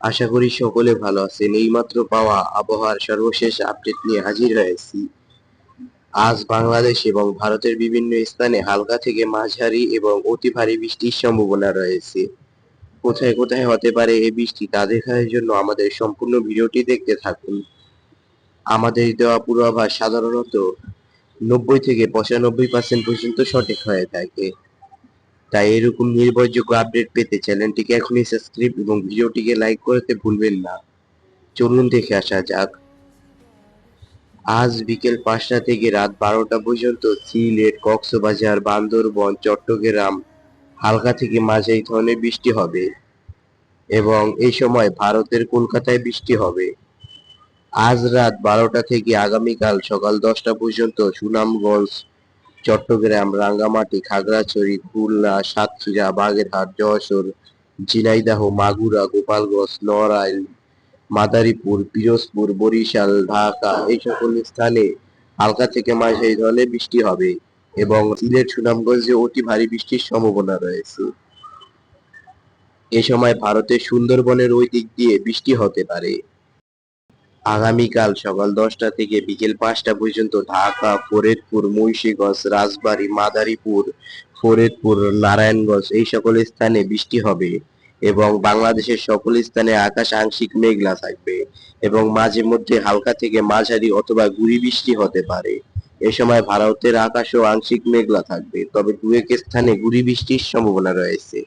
আশা করি সকলে ভালো আছেন। এইমাত্র পাওয়া আবহাওয়ার সর্বশেষ আপডেট নিয়ে হাজির হয়েছি। আজ বাংলাদেশ এবং ভারতের বিভিন্ন স্থানে হালকা থেকে মাঝারি এবং অতি ভারী বৃষ্টির সম্ভাবনা রয়েছে। কোথায় কোথায় হতে পারে এই বৃষ্টি তা দেখার জন্য আমাদের সম্পূর্ণ ভিডিওটি দেখতে থাকুন। আমাদের দেওয়া পূর্বাভাস সাধারণত নব্বই থেকে পঁচানব্বই পার্সেন্ট পর্যন্ত সঠিক হয়ে থাকে। তাই এরকম নির্ভরযোগ্য আপডেট পেতে চ্যানেলটিকে এখনই সাবস্ক্রাইব এবং ভিডিওটিকে লাইক করতে ভুলবেন না। চলুন দেখে আসা যাক। আজ বিকেল পাঁচটা থেকে রাত বারোটা পর্যন্ত সিলেট, কক্সবাজার, বান্দরবন, চট্টগ্রাম, হালকা থেকে মাঝারি ধরনের বৃষ্টি হবে এবং এই সময় ভারতের কলকাতায় বৃষ্টি হবে। আজ রাত বারোটা থেকে আগামীকাল সকাল দশটা পর্যন্ত সুনামগঞ্জ চট্টগ্রাম, রাঙ্গামাটি, খাগড়াছড়ি, খুলনা, সাতক্ষীরা, বাগেরহাট, যশোর, ঝিনাইদহ, মাগুরা, গোপালগঞ্জ, নড়াইল, মাদারীপুর, পিরোজপুর, বরিশাল, ঢাকা এই সকল স্থানে হালকা থেকে মাঝারি ধরনের বৃষ্টি হবে এবং সিলেট, সুনামগঞ্জে অতি ভারী বৃষ্টির সম্ভাবনা রয়েছে। এ সময় ভারতের সুন্দরবনের ওই দিক দিয়ে বৃষ্টি হতে পারে। আগামীকাল সকাল দশটা থেকে বিকেল পাঁচটা পর্যন্ত ঢাকা, ফরিদপুর, মুন্সিগঞ্জ, রাজবাড়ী, মাদারীপুর, ফরিদপুর, নারায়ণগঞ্জ এই সকল স্থানে বৃষ্টি হবে এবং বাংলাদেশের সকল স্থানে আকাশ আংশিক মেঘলা থাকবে এবং মাঝে মধ্যে হালকা থেকে মাঝারি অথবা গুড়ি বৃষ্টি হতে পারে। এ সময় ভারতের আকাশও আংশিক মেঘলা থাকবে, তবে দু এক স্থানে গুড়ি বৃষ্টির সম্ভাবনা রয়েছে।